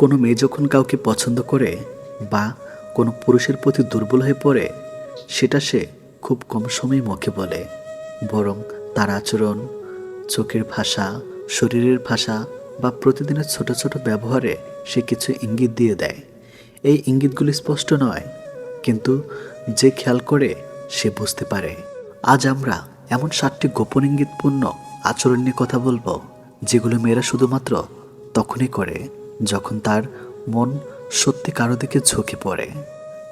কোনো মেয়ে যখন কাউকে পছন্দ করে বা কোনো পুরুষের প্রতি দুর্বল হয়ে পড়ে, সেটা সে খুব কম সময় মুখে বলে। বরং তার আচরণ, চোখের ভাষা, শরীরের ভাষা বা প্রতিদিনের ছোট ছোট ব্যবহারে সে কিছু ইঙ্গিত দিয়ে দেয়। এই ইঙ্গিতগুলি স্পষ্ট নয়, কিন্তু যে খেয়াল করে সে বুঝতে পারে। আজ আমরা এমন সাতটি গোপন ইঙ্গিতপূর্ণ আচরণ নিয়ে কথা বলব, যেগুলো মেয়েরা শুধুমাত্র তখনই করে যখন তার মন সত্যি কারও দিকে ঝুঁকে পড়ে।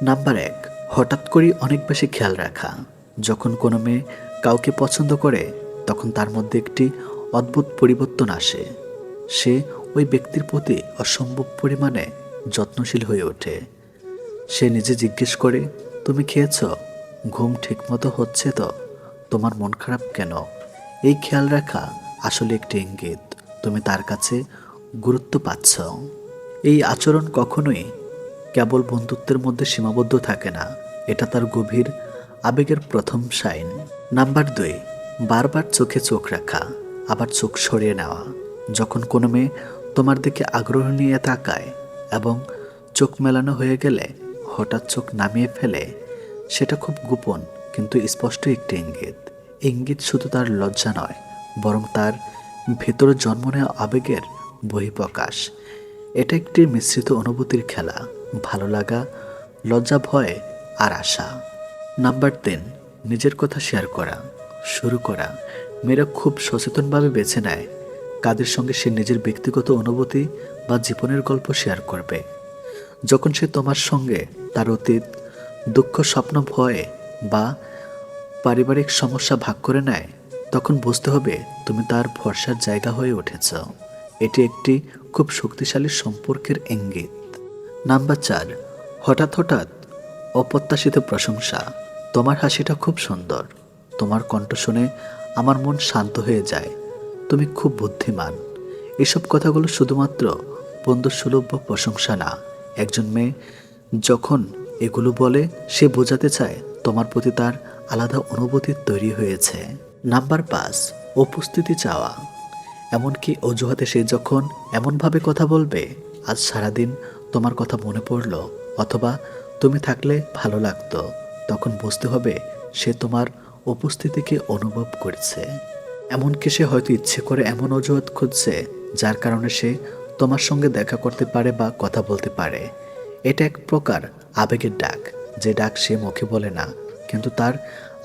নাম্বার এক, হঠাৎ করেই অনেক বেশি খেয়াল রাখা। যখন কোনো মেয়ে কাউকে পছন্দ করে, তখন তার মধ্যে একটি অদ্ভুত পরিবর্তন আসে। সে ওই ব্যক্তির প্রতি অসম্ভব পরিমাণে যত্নশীল হয়ে ওঠে। সে নিজে জিজ্ঞেস করে, তুমি খেয়েছ? ঘুম ঠিকমতো হচ্ছে তো? তোমার মন খারাপ কেন? এই খেয়াল রাখা আসলে একটি ইঙ্গিত। তুমি তার কাছে গুরুত্ব পাচ্ছ। এই আচরণ কখনোই কেবল বন্ধুত্বের মধ্যে সীমাবদ্ধ থাকে না, এটা তার গভীর আবেগের প্রথম সাইন। নাম্বার দুই, বারবার চোখে চোখ রাখা, আবার চোখ সরিয়ে নেওয়া। যখন কোনো মেয়ে তোমার দিকে আগ্রহ নিয়ে তাকায় এবং চোখ মেলানো হয়ে গেলে হঠাৎ চোখ নামিয়ে ফেলে, সেটা খুব গোপন কিন্তু স্পষ্ট একটি ইঙ্গিত। ইঙ্গিত শুধু তার লজ্জা নয়, বরং তার ভেতরে জন্ম নেওয়া আবেগের বহিঃপ্রকাশ এটা একটি মিশ্রিত অনুভূতির খেলা, ভালো লাগা, লজ্জা, ভয় আর আশা। নাম্বার তিন, নিজের কথা শেয়ার করা, শুরু করা। মেয়েরা খুব সচেতনভাবে বেছে নেয় কাদের সঙ্গে সে নিজের ব্যক্তিগত অনুভূতি বা জীবনের গল্প শেয়ার করবে। যখন সে তোমার সঙ্গে তার অতীত, দুঃখ, স্বপ্ন, ভয় বা পারিবারিক সমস্যা ভাগ করে নেয়, তখন বুঝতে হবে তুমি তার ভরসার জায়গা হয়ে উঠেছ। এটি একটি খুব শক্তিশালী সম্পর্কের ইঙ্গিত নাম্বার চার, হঠাৎ হঠাৎ অপ্রত্যাশিত প্রশংসা। তোমার হাসিটা খুব সুন্দর। তোমার কণ্ঠ শুনে আমার মন শান্ত হয়ে যায়। তুমি খুব বুদ্ধিমান। এসব কথাগুলো শুধুমাত্র বন্ধুসুলভ প্রশংসা না। একজন মেয়ে যখন এগুলো বলে, সে বোঝাতে চায় তোমার প্রতি তার আলাদা অনুভূতি তৈরি হয়েছে। নাম্বার পাঁচ, উপস্থিতি চাওয়া। এমনকি অজুহাতে সে যখন এমনভাবে কথা বলবে, আজ সারাদিন তোমার কথা মনে পড়ল, অথবা তুমি থাকলে ভালো লাগতো। তখন বুঝতে হবে সে তোমার উপস্থিতিকে অনুভব করছে। এমনকি সে হয়তো ইচ্ছে করে এমন অজুহাত খুঁজছে, যার কারণে সে তোমার সঙ্গে দেখা করতে পারে বা কথা বলতে পারে। এটা এক প্রকার আবেগের ডাক, যে ডাক সে মুখে বলে না, কিন্তু তার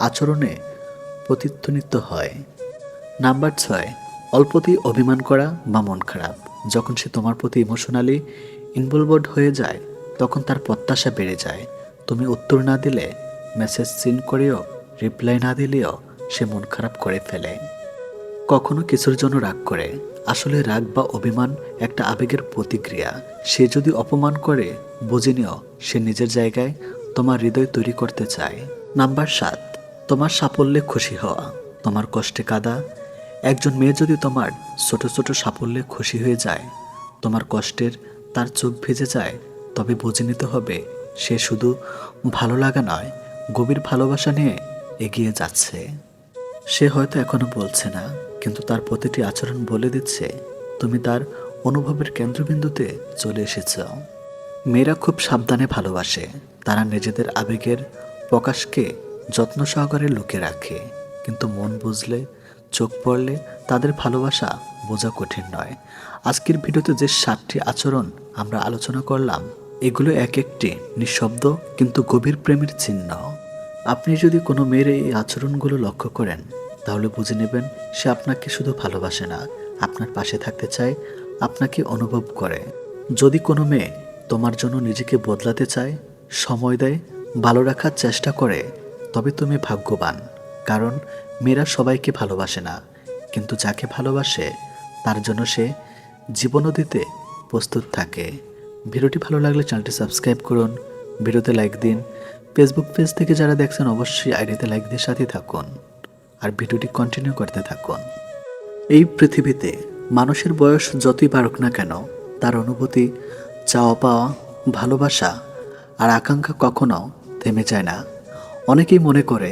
আচরণে প্রতিধ্বনিত হয়। নাম্বার ছয় অল্পতেই অভিমান করা বা মন খারাপ। যখন সে তোমার প্রতি ইমোশনালি ইনভলভড হয়ে যায়, তখন তার প্রত্যাশা বেড়ে যায়। তুমি উত্তর না দিলে মেসেজ সিন করেও রিপ্লাই না দিলেও সে মন খারাপ করে ফেলে। কখনো কিছুর জন্য রাগ করে। আসলে রাগ বা অভিমান একটা আবেগের প্রতিক্রিয়া। সে যদি অপমান করে, বুঝে নিও সে নিজের জায়গায় তোমার হৃদয় তৈরি করতে চায়। নাম্বার সাত, তোমার সাফল্যে খুশি হওয়া। তোমার কষ্টে কাদা একজন মেয়ে যদি তোমার ছোট ছোট সাফল্যে খুশি হয়ে যায়, তোমার কষ্টের তার চোখ ভেজে যায়, তবে বুঝে নিতে হবে সে শুধু ভালো লাগা নয়, গভীর ভালোবাসা নিয়ে এগিয়ে যাচ্ছে। সে হয়তো এখনও বলছে না, কিন্তু তার প্রতিটি আচরণ বলে দিচ্ছে, তুমি তার অনুভবের কেন্দ্রবিন্দুতে চলে এসেছ। মেয়েরা খুব সাবধানে ভালোবাসে, তারা নিজেদের আবেগের প্রকাশকে যত্ন সহকারে লুকে রাখে, কিন্তু মন বুঝলে চোখ পড়লে তাদের ভালোবাসা বোঝা কঠিন নয়। আজকের ভিডিওতে যে সাতটি আচরণ আমরা আলোচনা করলাম, এগুলো এক একটি নিঃশব্দ কিন্তু গভীর প্রেমের চিহ্ন। আপনি যদি কোনো মেয়ের এই আচরণগুলো লক্ষ্য করেন, তাহলে বুঝে নেবেন সে আপনাকে শুধু ভালোবাসে না, আপনার পাশে থাকতে চায়, আপনাকে অনুভব করে। যদি কোনো মেয়ে তোমার জন্য নিজেকে বদলাতে চায়, সময় দেয়, ভালো রাখার চেষ্টা করে, তবে তুমি ভাগ্যবান। কারণ মেয়েরা সবাইকে ভালোবাসে না, কিন্তু যাকে ভালোবাসে, তার জন্য সে জীবনও দিতে প্রস্তুত থাকে। ভিডিওটি ভালো লাগলে চ্যানেলটি সাবস্ক্রাইব করুন, ভিডিওতে লাইক দিন, ফেসবুক পেজ থেকে যারা দেখছেন অবশ্যই আইডিতে লাইক দিয়ে সাথে থাকুন, আর ভিডিওটি কন্টিনিউ করতে থাকুন। এই পৃথিবীতে মানুষের বয়স যতই বাড়ুক না কেন, তার অনুভূতি, চাওয়া পাওয়া, ভালোবাসা আর আকাঙ্ক্ষা কখনো থেমে যায় না। অনেকেই মনে করে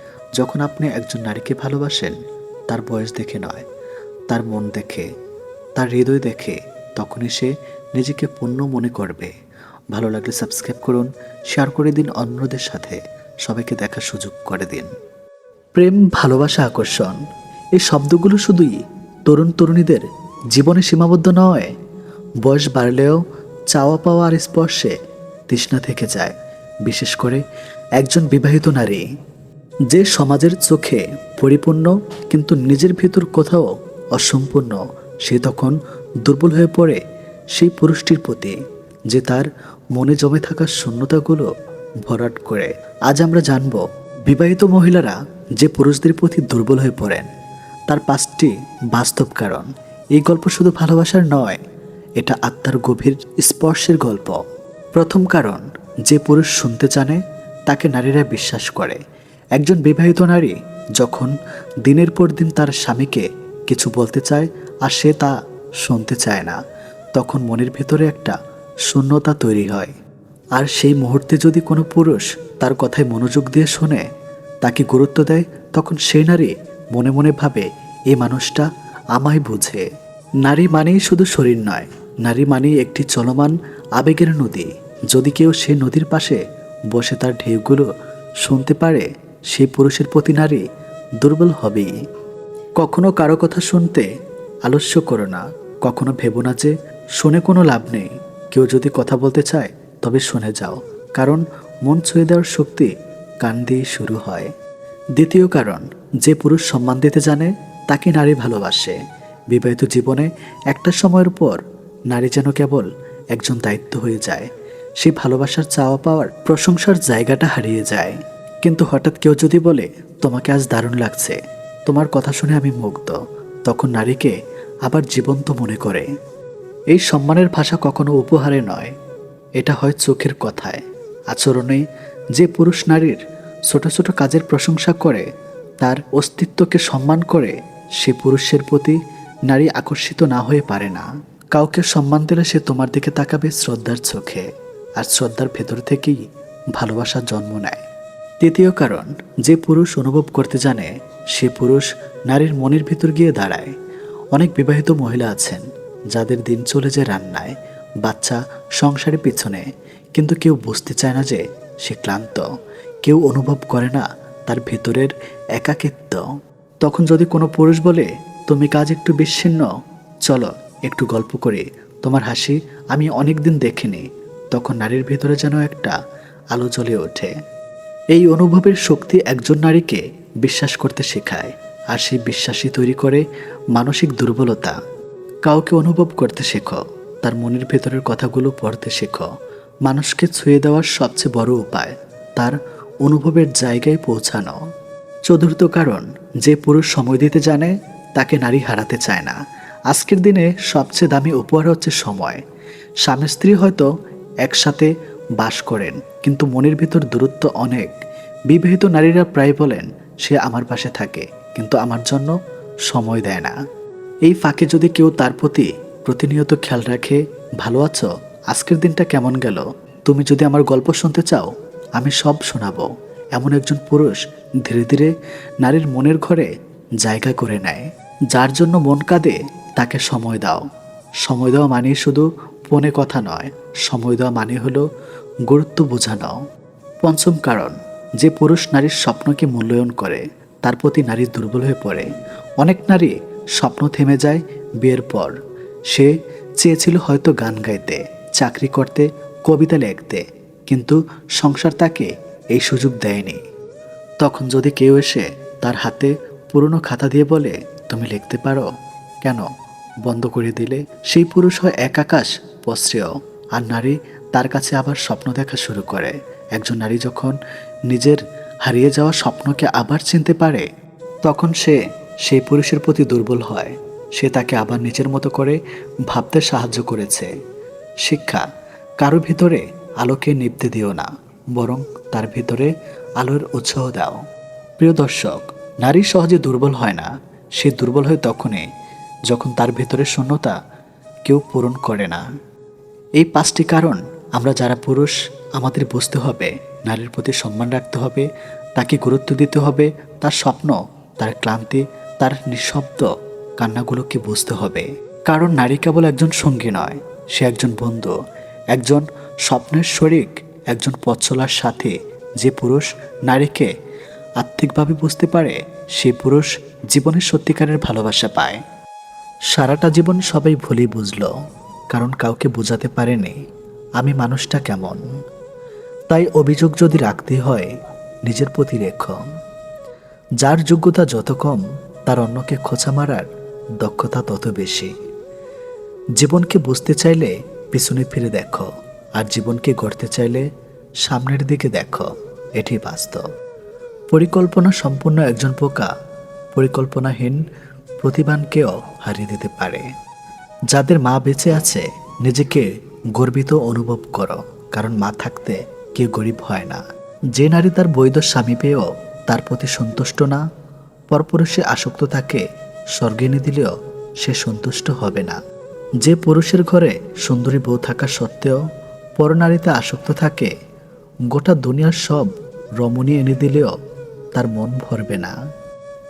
যখন আপনি একজন নারীকে ভালোবাসেন, তার বয়স দেখে নয়, তার মন দেখে, তার হৃদয় দেখে, তখনই সে নিজেকে পূর্ণ মনে করবে। ভালো লাগলে সাবস্ক্রাইব করুন, শেয়ার করে দিন অন্যদের সাথে। সবাইকে দেখার সুযোগ করে দিন। প্রেম, ভালোবাসা, আকর্ষণ, এই শব্দগুলো শুধুই তরুণ তরুণীদের জীবনে সীমাবদ্ধ নয়। বয়স বাড়লেও চাওয়া পাওয়া আর স্পর্শে তৃষ্ণা থেকে যায়। বিশেষ করে একজন বিবাহিত নারী। যে সমাজের চোখে পরিপূর্ণ কিন্তু নিজের ভিতর কোথাও অসম্পূর্ণ, সে তখন দুর্বল হয়ে পড়ে সেই পুরুষটির প্রতি, যে তার মনে জমে থাকা শূন্যতাগুলো ভরাট করে। আজ আমরা জানব, বিবাহিত মহিলারা যে পুরুষদের প্রতি দুর্বল হয়ে পড়েন, তার পাঁচটি বাস্তব কারণ। এই গল্প শুধু ভালোবাসার নয়, এটা আত্মার গভীর স্পর্শের গল্প। প্রথম কারণ, যে পুরুষ শুনতে জানে তাকে নারীরা বিশ্বাস করে। একজন বিবাহিত নারী যখন দিনের পর দিন তার স্বামীকে কিছু বলতে চায় আর সে তা শুনতে চায় না, তখন মনের ভেতরে একটা শূন্যতা তৈরি হয়। আর সেই মুহূর্তে যদি কোনো পুরুষ তার কথায় মনোযোগ দিয়ে শোনে, তাকে গুরুত্ব দেয়, তখন সেই নারী মনে মনে ভাবে এই মানুষটা আমায় বুঝে। নারী মানেই শুধু শরীর নয়, নারী মানেই একটি চলমান, আবেগের নদী। যদি কেউ সে নদীর পাশে বসে তার ঢেউগুলো শুনতে পারে সেই পুরুষের প্রতি নারী দুর্বল হবেই কখনো কারও কথা শুনতে আলস্য করো না। কখনো ভেবো না যে শুনে কোনো লাভ নেই। কেউ যদি কথা বলতে চায়, তবে শুনে যাও। কারণ মন ছুঁয়ে দেওয়ার শক্তি কান দিয়ে শুরু হয়। দ্বিতীয় কারণ, যে পুরুষ সম্মান দিতে জানে, তাকে নারী ভালোবাসে। বিবাহিত জীবনে একটা সময়ের পর নারী যেন কেবল একজন দায়িত্ব হয়ে যায়। সে ভালোবাসার চাওয়া পাওয়ার প্রশংসার জায়গাটা হারিয়ে যায়। কিন্তু হঠাৎ কেউ যদি বলে, তোমাকে আজ দারুণ লাগছে। তোমার কথা শুনে আমি মুগ্ধ। তখন নারীকে আবার জীবন্ত মনে করে। এই সম্মানের ভাষা কখনো উপহারে নয়। এটা হয় চোখের কথায়। আচরণে যে পুরুষ নারীর ছোট ছোট কাজের প্রশংসা করে, তার অস্তিত্বকে সম্মান করে, সে পুরুষের প্রতি নারী আকর্ষিত না হয়ে পারে না। কাউকে সম্মান দিলে সে তোমার দিকে তাকাবে শ্রদ্ধার চোখে। আর শ্রদ্ধার ভেতর থেকেই ভালোবাসা জন্ম নেয়। তৃতীয় কারণ, যে পুরুষ অনুভব করতে জানে, সে পুরুষ নারীর মনের ভিতর গিয়ে দাঁড়ায়। অনেক বিবাহিত মহিলা আছেন, যাদের দিন চলে যায় রান্নায়, বাচ্চা সংসারের পিছনে। কিন্তু কেউ বুঝতে চায় না যে সে ক্লান্ত। কেউ অনুভব করে না তার ভেতরের একাকিত্ব। তখন যদি কোনো পুরুষ বলে, তুমি কাজ একটু বিচ্ছিন্ন, চলো একটু গল্প করি, তোমার হাসি আমি অনেক দিন দেখিনি। তখন নারীর ভেতরে যেন একটা আলো জ্বলে ওঠে। এই অনুভবের শক্তি একজন নারীকে বিশ্বাস করতে শেখায়, আর সেই বিশ্বাসই তৈরি করে মানসিক দুর্বলতা। কাউকে অনুভব করতে শেখো, তার মনের ভেতরের কথাগুলো পড়তে শেখো, মানুষকে ছুঁয়ে দেওয়ার সবচেয়ে বড় উপায়, তার অনুভবের জায়গায় পৌঁছানো। চতুর্থ কারণ, যে পুরুষ সময় দিতে জানে, তাকে নারী হারাতে চায় না। আজকের দিনে সবচেয়ে দামি উপহার হচ্ছে সময়। স্বামী স্ত্রী হয়তো একসাথে বাস করেন। কিন্তু মনের ভিতর দূরত্ব অনেক। বিবাহিত নারীরা প্রায় বলেন, সে আমার পাশে থাকে, কিন্তু আমার জন্য সময় দেয় না। এই ফাঁকে যদি কেউ তার প্রতি প্রতিনিয়ত খেয়াল রাখে, ভালো আছো? আজকের দিনটা কেমন গেল? তুমি যদি আমার গল্প শুনতে চাও, আমি সব শোনাবো। এমন একজন পুরুষ ধীরে ধীরে নারীর মনের ঘরে জায়গা করে নেয়, যার জন্য মন কাঁদে, তাকে সময় দাও। সময় দেওয়া মানে শুধু ফোনে কথা নয়। সময় দেওয়া মানে হলো গুরুত্ব বোঝানো। পঞ্চম কারণ, যে পুরুষ নারীর স্বপ্নকে মূল্যায়ন করে, তার প্রতি নারী দুর্বল হয়ে পড়ে। অনেক নারী স্বপ্ন থেমে যায় বিয়ের পর। সে চেয়েছিল হয়তো গান গাইতে, চাকরি করতে, কবিতা লিখতে, কিন্তু সংসার তাকে এই সুযোগ দেয়নি। তখন যদি কেউ এসে তার হাতে পুরনো খাতা দিয়ে বলে, তুমি লিখতে পারো? কেন? বন্ধ করে দিলে সেই পুরুষ হয় এক আকাশ পশ্রেয় আর নারী তার কাছে আবার স্বপ্ন দেখা শুরু করে। একজন নারী যখন নিজের হারিয়ে যাওয়া স্বপ্নকে আবার চিনতে পারে, তখন সে সেই পুরুষের প্রতি দুর্বল হয়। সে তাকে আবার নিজের মতো করে ভাবতে সাহায্য করেছে। শিক্ষা, কারও ভিতরে আলোকে নিভতে দিও না, বরং তার ভিতরে আলোর উৎসাহ দাও। প্রিয় দর্শক, নারী সহজে দুর্বল হয় না। সে দুর্বল হয় তখনই যখন তার ভেতরের শূন্যতা কেউ পূরণ করে না। এই পাঁচটি কারণ আমরা যারা পুরুষ, আমাদের বুঝতে হবে, নারীর প্রতি সম্মান রাখতে হবে, তাকে গুরুত্ব দিতে হবে, তার স্বপ্ন, তার ক্লান্তি, তার নিঃশব্দ কান্নাগুলোকে বুঝতে হবে। কারণ নারী কেবল একজন সঙ্গী নয়, সে একজন বন্ধু, একজন স্বপ্নের শরিক, একজন পথ চলার সাথে। যে পুরুষ নারীকে আর্থিকভাবে বুঝতে পারে, সে পুরুষ জীবনের সত্যিকারের ভালোবাসা পায়। সারাটা জীবন সবাই ভুলই বুঝলো, কারণ কাউকে বোঝাতে পারেনি আমি মানুষটা কেমন। তাই অভিযোগ যদি রাখতে হয়, নিজের প্রতি রেখো যার যোগ্যতা যত কম, তার অন্যকে খোঁচা মারার দক্ষতা তত বেশি। জীবনকে বুঝতে চাইলে পিছনে ফিরে দেখো, আর জীবনকে গড়তে চাইলে সামনের দিকে দেখো, এটি বাস্তব। পরিকল্পনা সম্পূর্ণ একজন পোকা পরিকল্পনাহীন প্রতিভানকেও হারিয়ে দিতে পারে। যাদের মা বেঁচে আছে, নিজেকে গর্বিত অনুভব করো, কারণ মা থাকতে কেউ গরিব হয় না। যে নারী তার বৈধ স্বামী পেয়েও তার প্রতি সন্তুষ্ট না পরপুরুষে আসক্ত থাকে, স্বর্গে এনে দিলেও সে সন্তুষ্ট হবে না। যে পুরুষের ঘরে সুন্দরী বউ থাকা সত্ত্বেও পরনারীতে আসক্ত থাকে, গোটা দুনিয়ার সব রমণী এনে দিলেও তার মন ভরবে না।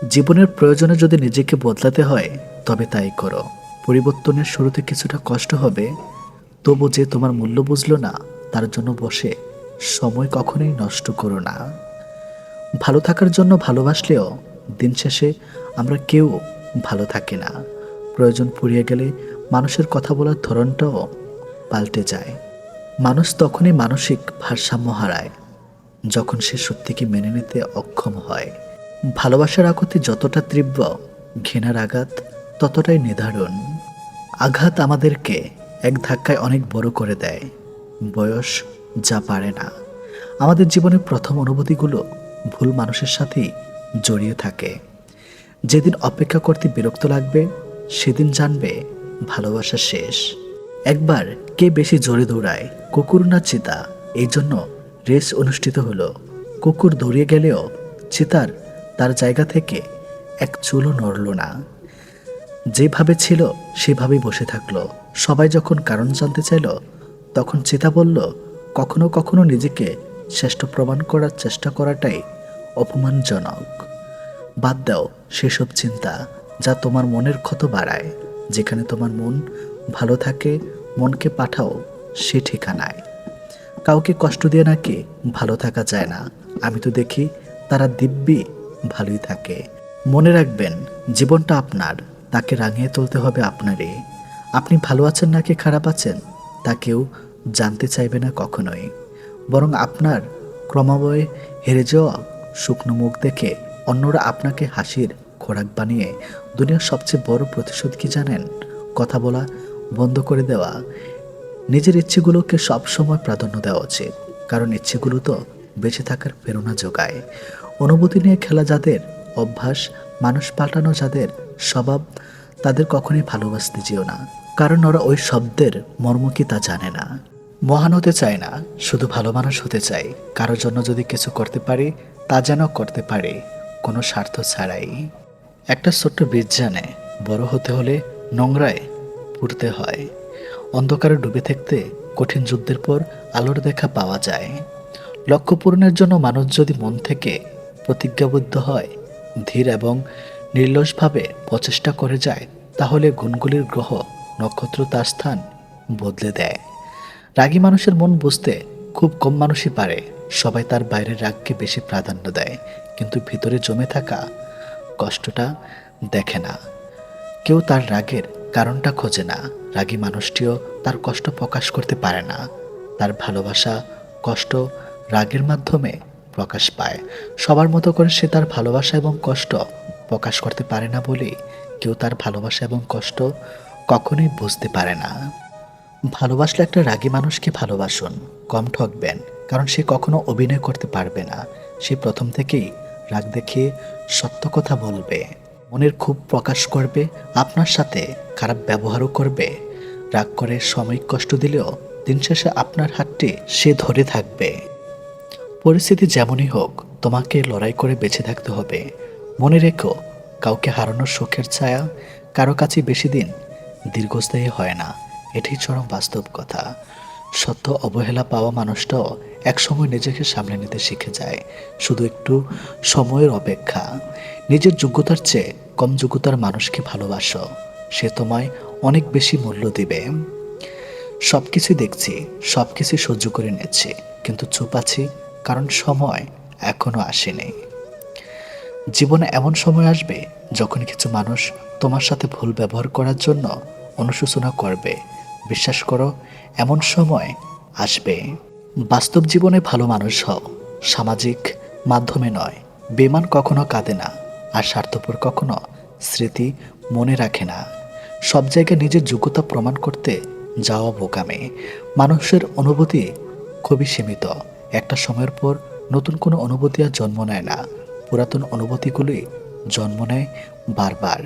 জীবনের প্রয়োজনে যদি নিজেকে বদলাতে হয়, তবে তাই করো। পরিবর্তনের শুরুতে কিছুটা কষ্ট হবে, তবু যে তোমার মূল্য বুঝলো না, তার জন্য বসে সময় কখনোই নষ্ট করো না। ভালো থাকার জন্য ভালোবাসলেও দিন শেষে আমরা কেউ ভালো থাকি না। প্রয়োজন ফুরিয়ে গেলে মানুষের কথা বলার ধরনটাও পাল্টে যায়। মানুষ তখনই মানসিক ভারসাম্য হারায়, যখন সে সত্যিকে মেনে নিতে অক্ষম হয়। ভালোবাসার আঘাতে যতটা তীব্র ঘৃণার আঘাত, ততটাই নির্ধারণ আঘাত আমাদেরকে এক ধাক্কায় অনেক বড় করে দেয়। বয়স যা পারে না। আমাদের জীবনের প্রথম অনুভূতিগুলো ভুল মানুষের সাথেই জড়িয়ে থাকে। যেদিন অপেক্ষা করতে বিরক্ত লাগবে, সেদিন জানবে ভালোবাসা শেষ। একবার কে বেশি জোরে দৌড়ায়, কুকুর না চিতা? এই জন্য রেস অনুষ্ঠিত হলো। কুকুর দৌড়িয়ে গেলেও চিতার তার জায়গা থেকে এক চুলও নড়ল না। যেভাবে ছিল, সেভাবেই বসে থাকল। সবাই যখন কারণ জানতে চাইল, তখন চিতা বলল, কখনো কখনো নিজেকে শ্রেষ্ঠ প্রমাণ করার চেষ্টা করাটাই অপমানজনক। বাদ দাও সেসব চিন্তা যা তোমার মনের ক্ষত বাড়ায়। যেখানে তোমার মন ভালো থাকে, মনকে পাঠাও সে ঠিকানায়। কাউকে কষ্ট দিয়ে নাকি ভালো থাকা যায় না। আমি তো দেখি তারা দিব্যি ভালোই থাকে। মনে রাখবেন, জীবনটা আপনার, তাকে রাঙিয়ে তুলতে হবে আপনারই। আপনি ভালো আছেন নাকি খারাপ আছেন, তা কেউ জানতে চাইবে না কখনোই। বরং আপনার ক্রমবয়ে হেরে যাওয়া শুকনো মুখ দেখে অন্যরা আপনাকে হাসির খোরাক বানিয়ে দুনিয়ার সবচেয়ে বড় প্রতিশোধ কি জানেন? কথা বলা বন্ধ করে দেওয়া। নিজের ইচ্ছেগুলোকে সবসময় প্রাধান্য দেওয়া উচিত। কারণ ইচ্ছেগুলো তো বেঁচে থাকার প্রেরণা যোগায়। অনুভূতি নিয়ে খেলা যাদের, অভ্যাস, মানুষ পাল্টানো যাদের স্বভাব, তাদের কখনোই ভালোবাসতে যেও না। কারণ ওরা ওই শব্দের মর্ম কি তা জানে না। মহান হতে চায় না, শুধু ভালো মানুষ হতে চায়। কারোর জন্য যদি কিছু করতে পারি, তা যেন করতে পারে, কোনো স্বার্থ ছাড়াই। একটা ছোট্ট বীজ জানে, বড় হতে হলে নোংরায় পুড়তে হয়। অন্ধকারে ডুবে থাকতে কঠিন যুদ্ধের পর আলোর দেখা পাওয়া যায়। লক্ষ্য পূরণের জন্য মানুষ যদি মন থেকে প্রতিজ্ঞাবদ্ধ হয়, ধীর এবং নির্লসভাবে প্রচেষ্টা করে যায়, তাহলে গুণগুলির গ্রহ নক্ষত্র তার স্থান বদলে দেয়। রাগী মানুষের মন বুঝতে খুব কম মানুষই পারে, সবাই তার বাইরের রাগকে বেশি প্রাধান্য দেয়, কিন্তু ভিতরে জমে থাকা কষ্টটা দেখে না। কেউ তার রাগের কারণটা খোঁজে না, রাগী মানুষটিও তার কষ্ট প্রকাশ করতে পারে না। তার ভালোবাসা, কষ্ট, রাগের মাধ্যমে প্রকাশ পায়। সবার মতো করে সে তার ভালোবাসা এবং কষ্ট প্রকাশ করতে পারে না বলে কেউ তার ভালোবাসা এবং কষ্ট কখনোই বুঝতে পারে না। ভালোবাসলে একটা রাগী মানুষকে ভালোবাসুন, কম ঠকবেন, কারণ সে কখনো অভিনয় করতে পারবে না। সে প্রথম থেকেই রাগ দেখিয়ে সত্য কথা বলবে, মনের খুব প্রকাশ করবে, আপনার সাথে খারাপ ব্যবহারও করবে। রাগ করে সাময়িক কষ্ট দিলেও দিন শেষে আপনার হাতটি সে ধরে থাকবে। পরিস্থিতি যেমনই হোক, তোমাকে লড়াই করে বেঁচে থাকতে হবে। মনে রেখো, কাউকে হারানোর শোকের ছায়া কারও কাছে বেশি দিন দীর্ঘস্থায়ী হয় না। এটাই চরম বাস্তব কথা। সত্য অবহেলা পাওয়া মানুষটাও একসময় নিজেকে সামলে নিতে শিখে যায়। শুধু একটু সময়ের অপেক্ষা। নিজের যোগ্যতার চেয়ে কম যোগ্যতার মানুষকে ভালোবাসো। সে তোমায় অনেক বেশি মূল্য দিবে। সব কিছু দেখছি সব কিছু সহ্য করে নিচ্ছি, কিন্তু চুপ আছি কারণ সময় এখনও আসেনি। জীবনে এমন সময় আসবে যখন কিছু মানুষ তোমার সাথে ভুল ব্যবহার করার জন্য অনুশোচনা করবে। বিশ্বাস করো, এমন সময় আসবে। বাস্তব জীবনে ভালো মানুষ হও, সামাজিক মাধ্যমে নয় বেমান কখনো কাঁদে না, আর স্বার্থপর কখনো স্মৃতি মনে রাখে না। সব জায়গায় নিজের যোগ্যতা প্রমাণ করতে যাওয়া বোকামে। মানুষের অনুভূতি খুবই সীমিত। একটা সময়ের পর নতুন কোনো অনুভূতি আর জন্ম নেয় না। পুরাতন অনুভূতিগুলি জন্ম নেয় বারবার।